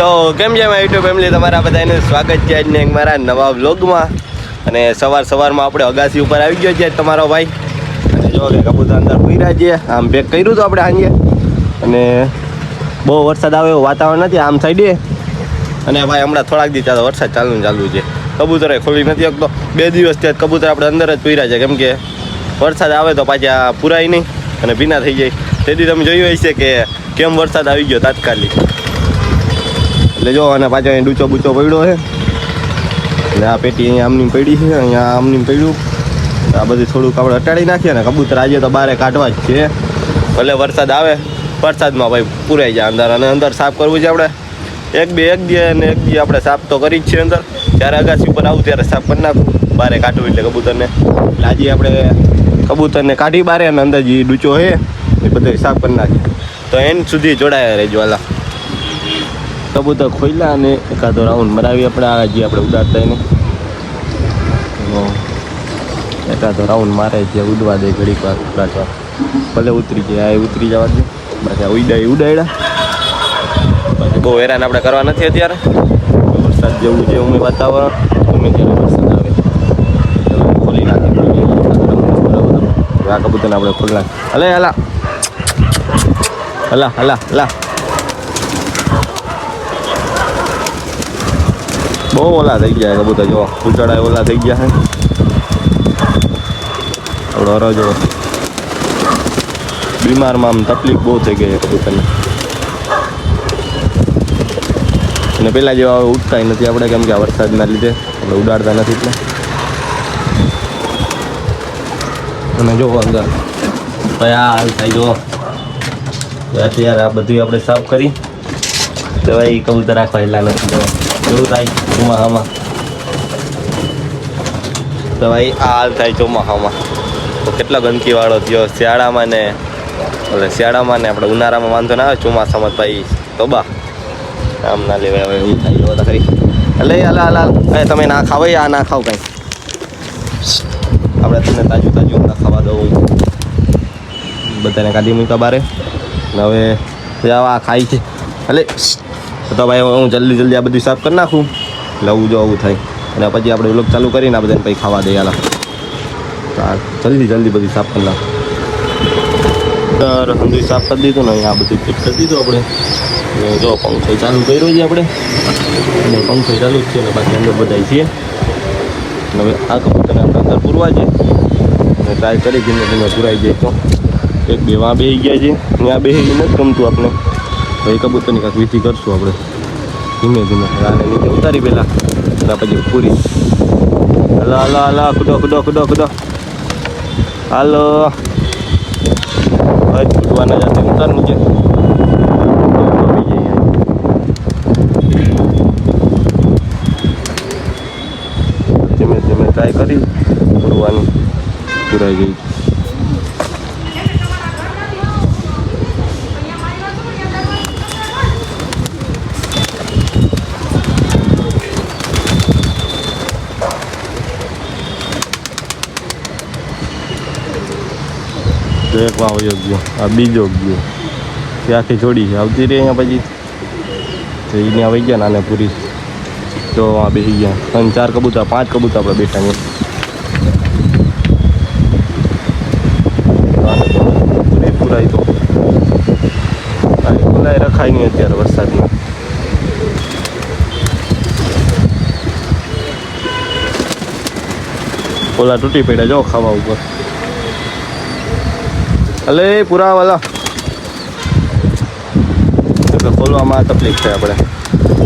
તો કેમ છે મારી યુટ્યુબ ફેમિલી તમારા બધાને સ્વાગત છે આજને મારા નવા વ્લોગમાં અને સવાર સવારમાં આપણે અગાસી ઉપર આવી ગયો છે તમારો ભાઈ. અને જો કે કબૂતર અંદર પૂર્યા છે. આમ પેક કર્યું હતું આપણે સાંજે અને બહુ વરસાદ આવે એવું વાતાવરણ નથી આમ સાઈડે અને ભાઈ હમણાં થોડાક દી ચાલો વરસાદ ચાલુ ચાલુ છે. કબૂતરે ખોલી નથી શકતો. બે દિવસ ત્યાં કબૂતર આપણે અંદર જ પૂર્યા છે. કેમ કે વરસાદ આવે તો પાછા પૂરાય નહીં અને ભીના થઈ જાય. તેથી તમે જોયું હશે કે કેમ વરસાદ આવી ગયો તાત્કાલિક. એટલે જો અને પાછો અહીં ડૂચો બૂચો પડ્યો છે. એટલે આ પેટી અહીંયા આમની પડી છે, અહીંયા આમની પડ્યું. આ બધું થોડુંક આપણે અટાડી નાખીએ ને, કબૂતર આજે તો બારે કાઢવા જ છે. ભલે વરસાદ આવે, વરસાદમાં ભાઈ પૂરાઈ જાય અંદર, અને અંદર સાફ કરવું છે આપણે. એક બે, એક દે અને એક દી આપણે સાફ તો કરી જ છીએ અંદર. જ્યારે અગાસી ઉપર આવું, ત્યારે સાફ કરી નાખું. બારે કાઢવું એટલે કબૂતરને. એટલે આજે આપણે કબૂતરને કાઢી બારે, અને અંદર જે ડૂચો છે, એ બધો સાફ કરી નાખીએ. તો એન સુધી જોડાયા રહેજો, હાલા. કબૂતર ખોલ્યા અને એકાદો રાઉન્ડ મરાવી આપણે. આ જે આપણે ઉડાડતા એને એકાદો રાઉન્ડ મારે જે ઉડવા દે ઘડીક વાર, ઉડાડવા. ભલે ઉતરી જાય, આ ઉતરી જવા દે. બાકી ઉડાય ઉડાડ્યા બાકી બહુ હેરાન આપણે કરવા નથી અત્યારે. વરસાદ જેવું છે ઉમે વાતાવરણ. ગમે ત્યારે વરસાદ આવે. ખોલી નાખી આ કબૂતરને આપણે ખોલી નાખી હલે, હલા. હલા હલા હલા. બહુ ઓલા થઈ ગયા કબૂતર. જો ઉચડાય ઓલા થઈ ગયા છે. આપણો હરો જો. બીમારમાં આમ તકલીફ બહુ થઈ ગઈ છે કબૂતરને. અને પેલા જેવા ઉઠતા નથી. આપણે કેમ કે આ વરસાદના લીધે આપણે ઉડાડતા નથી એટલે. અને જો અંદર. ભાઈ, આ હાલ થાય, જો. અત્યારે આ બધું આપણે સાફ કરી. તો ભાઈ કબૂતર રાખવા એટલા નથી જવા. એવું થાય ચોમાસામાં. તો ભાઈ, આ હાલ થાય ચોમાસામાં. તો કેટલો ગંદકીવાળો થયો શિયાળામાં ને એટલે શિયાળામાં ને આપણે ઉનાળામાં વાંધો ના આવે ચોમાસામાં ભાઈ. તો બા. આમ ના લેવાય, હવે એવું થાય, એવું ખરી એટલે હાલ હાલ હાલ તમે ના ખાવ આ ના ખાવ કંઈ. આપણે તમને તાજું તાજું હમણાં ખાવા દઉં. બધાને કાઢી મૂક્યા બારે. ને હવે આ ખાય છે. એટલે તો ભાઈ, હું જલ્દી જલ્દી આ બધું સાફ કરી નાખું. લવું જો આવું થાય. અને પછી આપણે વ્લોગ ચાલુ કરીને આ બધાને પછી ખાવા તો આ જલ્દી જલ્દી બધું સાફ કરી નાખું. દર હંધી સાફ કરી દીધું ને આ બધું ફિટ કરી દીધું આપણે. જો પંખો ચાલુ કર્યો છે આપણે. અને પંખો ચાલુ જ છે અને બાકી અંદર બધા છીએ. હવે આ કબૂતરને આપણે અંદર પૂરવા છે. અને ટ્રાય કરી ધીમે ધીમે પૂરાઈ જાય તો. એક બે વાં બેસી ગયા છે. ત્યાં બેસી નથી ગમતું આપણે. તો એ કબૂતરની કાંઈક વિધિ કરશું આપણે ધીમે ધીમે આને નીચે ઉતારી પહેલાં અને પછી પૂરી હલો હલો હલો કુદો કુદો કુદો કુદો હાલો હવે છૂટવાના જાતે ઉતાર નીચે આવી જઈએ. ધીમે ધીમે ટ્રાય કરી પૂરવાની પૂરાઈ ગઈ એક વાવ ગયો. આ બીજો ગયો. તે આખી જોડી છે. આવતી રહી અહીંયા પછી. તો એને આવી ગયા નાને પૂરી તો આ બેસી ગયા. ત્રણ, ચાર કબૂતર, પાંચ કબૂતર આપણે બેઠા ગયા પૂરી પૂરાઈ તો. ખુલ્લાય રખાય નહીં અત્યારે વરસાદમાં ઓલા તૂટી પડ્યા જો ખાવા ઉપર. અલે, પૂરા વાલા. એટલે ખોલવામાં તકલીફ છે આપણે.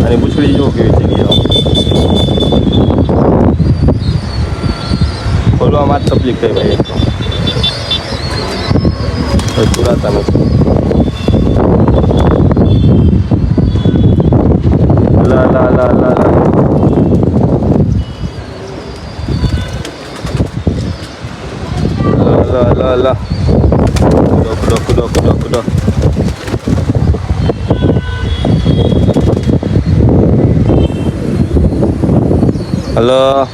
અને પૂછડી જો કેવી થઈ ગઈ ખોલવામાં જ તકલીફ થઈ ભાઈ. તો પૂરાતા નથી. લા લા લા લા લા. la la la Halo.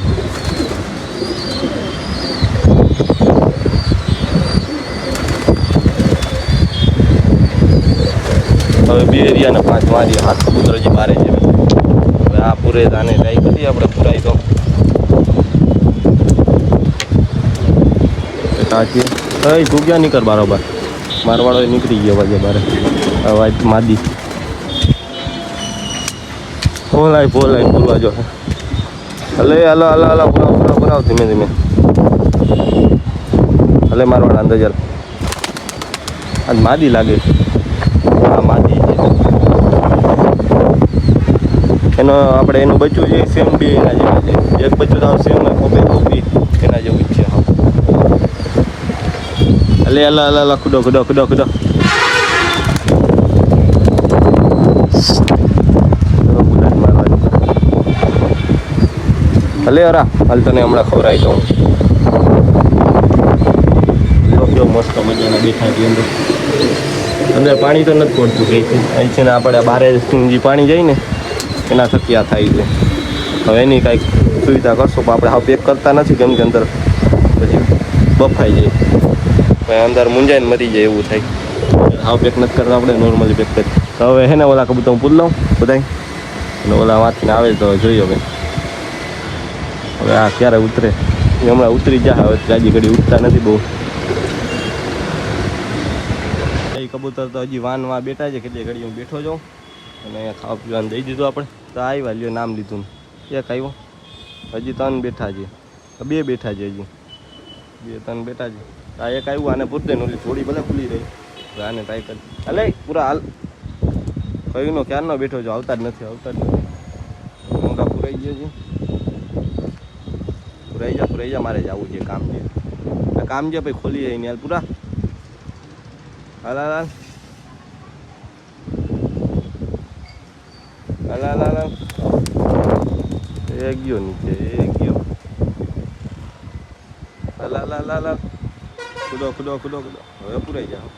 હવે બે એરિયા ને પાંચ મારી હાથ કબૂતર જે મારે છે. હવે આ પૂરે આને ટ્રાય કરી આપણે પૂરાઈ તો. એ તું ક્યાં નીકળ બરોબર? મારવાળો નીકળી ગયો પાછો બારે. અવાજ માદી. ફોલાય ફોલાય, બોલવા જો. હલે, હલો હલો હલો ભરાવ ભરાવ ભરાવ ધીમે ધીમે. હલે મારવાડ અંદર આજ માદી લાગે હા માદી એનો, આપણે એનું બચ્ચું છે, સેમ બી એના જેવું છે. એક બચ્ચું તો સેમ કોપે કોપી એના જેવું છે. હા અલે અલા અલા ખુડો ખુડો ખુડો કુદો કુદો ચલો બુલેટ મારવાની અલે અરા હાલ તને હમણાં ખવડાવી દઉં. કેવો મસ્ત મજાના બેઠા છે અંદર. અંદર પાણી તો નથી પડતું. છે. અહીં છે ને આપણે બારે જે પાણી જાય ને એના થકી થાય છે. હવે એની કાંઈક સુવિધા કરશો પણ આપણે હા પેક કરતા નથી કેમ કે અંદર પછી બફાઈ જાય. પછી અંદર મૂંઝાઈને મરી જાય એવું થાય. હાવ પેક નથી કરતા આપણે નોર્મલી પેક કરી તો હવે હે ને ઓલા કબૂતર હું લઉં બધાય. અને ઓલા વાંચીને આવે તો જોઈએ હવે. હવે આ ક્યારે ઉતરે? હમણાં ઉતરી જા, હવે ત્રાજી ઘડી ઉઠતા નથી બહુ. કબૂતર તો હજી વાનમાં બેઠા છે, કેટલી ઘડી હું બેઠો જાઉં અને ખાવા પીવાનું દઈ દીધું આપણે. તો આવ્યા, લ્યો નામ લીધું. એક આવ્યો. હજી ત્રણ બેઠા છે. બે બેઠા છે હજી. બે ત્રણ બેઠા છે. આ એક આવ્યું, આને પૂરતે ઓલી થોડી ભલે ખુલી રહી. આને ટ્રાય કરી. અલે પૂરા હાલ. કયું નો, ક્યારનો બેઠો છો? આવતા જ નથી, આવતા જ નથી. મોટા પૂરાઈ ગયો છે. પુરાઈ જા રહી જા મારે જવું છે કામ છે આ કામ છે પછી ખોલી જાય ને હાલ પૂરા હાલ હાલ હાલ હાલ હાલ એ ગયો નીચે એ ગયો હાલ હાલ હાલ હાલ કૂદો કૂદો કૂદો હવે પૂરાઈ જાઓ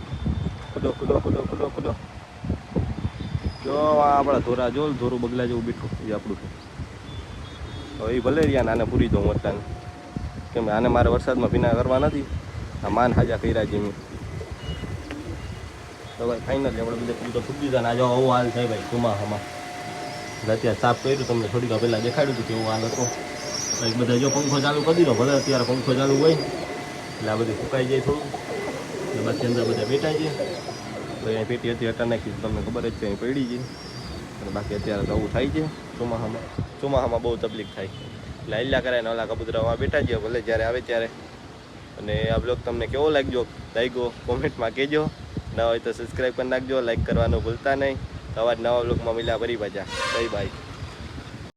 કૂદો કૂદો કૂદો કૂદો કૂદો જો આપણા ધોરા જો ધોરું બગલા જેવું બેઠું એ આપણું હવે એ ભલે રહ્યા આને પૂરી દઉં અત્યારે કેમ કે આને મારે વરસાદમાં ભીના કરવા નથી. આ માન હાજા કર્યા છે મેં તો ભાઈ ફાઇનલ આપણે બધા પૂરું તો ફૂટી દીધા આજે આવો હાલ થાય ભાઈ ચોમાસામાં. અત્યારે સાફ કર્યું, તમને થોડીક પહેલાં દેખાડ્યું હતું કેવું હાલ હતો. એક બધા જો પંખો ચાલુ કરી દો ભલે અત્યારે પંખો ચાલુ હોય. એટલે આ બધું સુકાઈ જાય થોડું. એટલે બાકી અંદર બધા બેઠા છે. તો અહીંયા પેટી હતી હટા નાખી તમને ખબર જ છે, અહીં પડી છે. અને બાકી અત્યારે તો આવું થાય છે. ચોમાસામાં ચોમાસામાં બહુ તકલીફ થાય. એટલે આલ્યા કરાય ને ઓલા કબૂતરામાં બેઠા જયો ભલે જ્યારે આવે ત્યારે. અને આ બ્લોગ તમને કેવો લાગ્યો લાગ્યો? કોમેન્ટમાં કહેજો. ના હોય તો સબસ્ક્રાઈબ કરી નાખજો લાઈક કરવાનું ભૂલતા નહીં. તો આવા નવા બ્લોગમાં મળ્યા ફરી પાછા. Bye bye